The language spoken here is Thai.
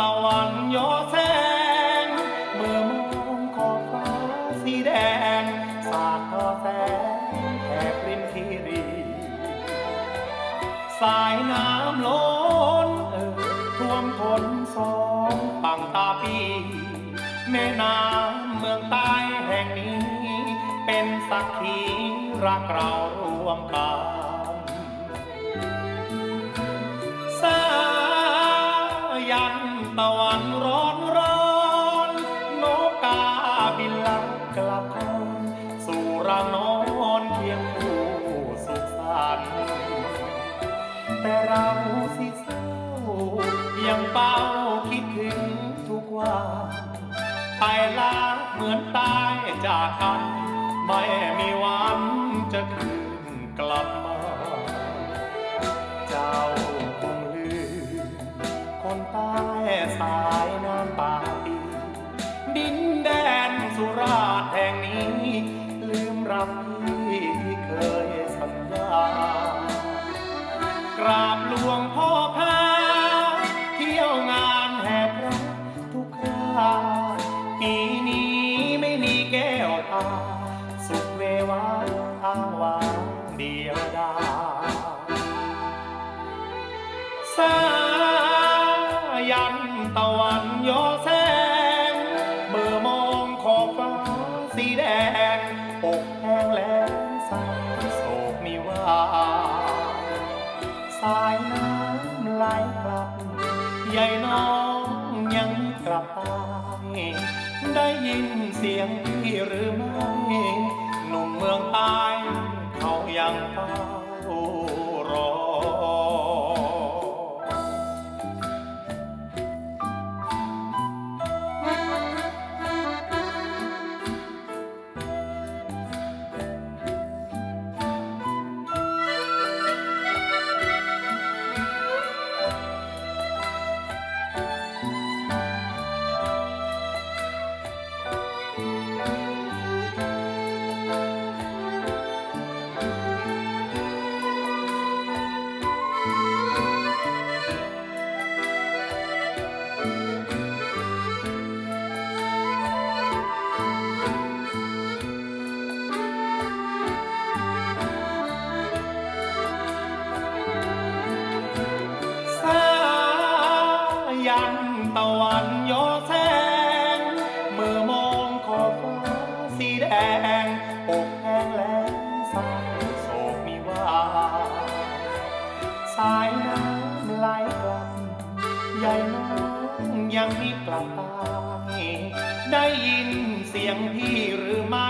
ตะวันโยแสง เมื่อมองขอบฟ้าสีแดง สาดทอแสงแผ่ปริมทีรี สายน้ำล้นเอ่อท่วมทนสองปังตาปี แม่น้ำเมืองใต้แห่งนี้ เป็นสักขีรักเรารวมกัน แต่เราสิเศร้ายังเฝ้าคิดถึงทุกวันไปลาเหมือนตายจากกัน ไม่มีวันจะคืนกลับมา เจ้าคงลืมคนใต้สายน้ำตาปีดินแดนสุราษฎร์แห่งนี้ ลืมรับันตะวันย่อแสง เมื่อมองขอบฟ้าสีแดง ปกแห้งแล้งสายโศกมีว่าสายน้ำไหลกลับ ใหญ่น้องยังไม่กลับตายได้ยินเสียงพี่หรือไม่หนุ่มเมืองใต้เขายังเฝ้ารอ ส งอกแห้งแล้งสายโศกมีว่า สายน้ำไหลกลับใหญ่น้องยังไม่กลับตายได้ยินเสียงพี่หรือไม่